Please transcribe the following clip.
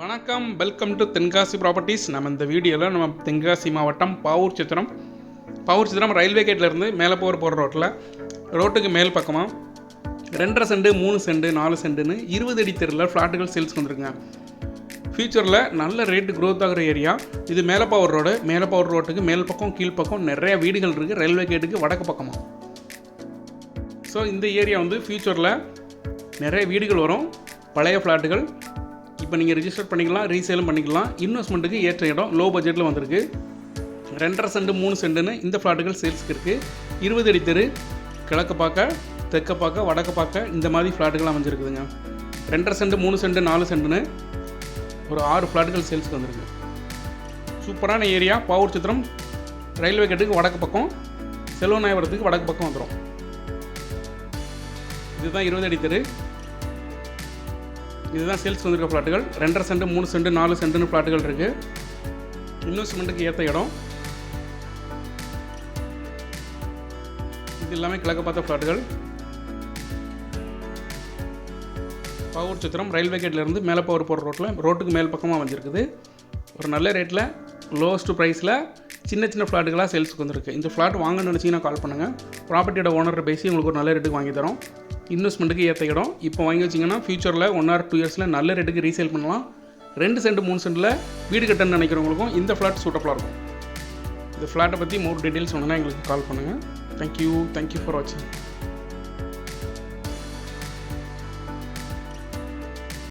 வணக்கம். Welcome to Tenkasi properties நம்ம இந்த வீடியோவில் நம்ம தென்காசி மாவட்டம் பாவூர் சித்திரம். பாவூர் சித்திரம் ரயில்வே கேட்லேருந்து மேலே போகிற போகிற ரோட்டில் ரோட்டுக்கு மேல் பக்கமாக ரெண்டரை செண்டு மூணு செண்டு நாலு செண்டுன்னு இருபது அடி தெருவில் ஃப்ளாட்டுகள் சேல்ஸ் வந்துருங்க ஃப்யூச்சரில் நல்ல ரேட்டு க்ரோத் ஆகிற ஏரியா இது மேலப்பாவூர் ரோடு மேலப்பாவூர் ரோட்டுக்கு மேல் பக்கம் கீழ் பக்கம் நிறைய வீடுகள் இருக்குது ரயில்வே கேட்டுக்கு வடக்கு பக்கமாக ஸோ இந்த ஏரியா வந்து ஃப்யூச்சரில் நிறைய வீடுகள் வரும். பழைய ஃப்ளாட்டுகள் இப்போ நீங்கள் ரிஜிஸ்டர் பண்ணிக்கலாம் ரீசேலும் பண்ணிக்கலாம். இன்வெஸ்ட்மெண்ட்டுக்கு ஏற்ற இடம் லோ பட்ஜெட்டில் வந்திருக்கு. ரெண்டரை சென்ட் மூணு சென்ட்டுன்னு இந்த ஃப்ளாட்டுகள் சேல்ஸ்க்கு இருக்குது இருபது அடி தெரு கிழக்க பார்க்க தெற்க பார்க்க வடக்கு பார்க்க இந்த மாதிரி ஃப்ளாட்டுகள் அமைஞ்சிருக்குதுங்க. ரெண்டரை சென்ட் மூணு சென்ட் நாலு சென்ட்டுன்னு ஒரு ஆறு ஃப்ளாட்டுகள் சேல்ஸ்க்கு வந்திருக்கு. சூப்பரான ஏரியா பாவூர் சித்திரம். ரயில்வே கேட்டுக்கு வடக்கு பக்கம் செல்வநாயபுரத்துக்கு வடக்கு பக்கம் வந்துடும் இதுதான் இருபது அடி தெரு. இதுதான் சேல்ஸ் வந்திருக்க ஃப்ளாட்டுகள் ரெண்டரை சென்ட் மூணு சென்ட் நாலு சென்ட்னு ஃப்ளாட்டுகள் இருக்குது இன்வெஸ்ட்மெண்ட்டுக்கு ஏற்ற இடம். இது எல்லாமே கிழக்க பார்த்த ஃப்ளாட்டுகள் பவர் சித்திரம் ரயில்வே கேட்லேருந்து மேலே பவர் போகிற ரோட்டில் ரோட்டுக்கு மேல் பக்கமாக வந்திருக்குது. ஒரு நல்ல ரேட்டில் லோவஸ்ட் ப்ரைஸில் சின்ன சின்ன ஃப்ளாட்டுகளாக சேல்ஸுக்கு வந்திருக்கு. இந்த ஃப்ளாட் வாங்கணும்னு நினச்சிங்கன்னா கால் பண்ணுங்கள் ப்ராப்பர்ட்டியோட ஓனர் பேசி உங்களுக்கு ஒரு நல்ல ரேட்டுக்கு வாங்கி தரோம். இன்வெஸ்ட்மெண்ட்டுக்கு ஏற்ற இடம். இப்போ வாங்கி வச்சிங்கன்னா ஃபியூச்சரில் ஒன் ஆர் டூ இயர்ஸில் நல்ல ரேட்டுக்கு ரீசேல் பண்ணலாம். ரெண்டு சென்ட் மூணு சென்ட்டில் வீடு கட்டணும்னு நினைக்கிறவங்களுக்கும் இந்த ஃப்ளாட் சூட்டபுளாக இருக்கும். இந்த ஃப்ளாட்டை பற்றி மோர் டீட்டெயில்ஸ் வேணும்னா எங்களுக்கு கால் பண்ணுங்கள் தேங்க்யூ தேங்க்யூ ஃபார் வாட்சிங்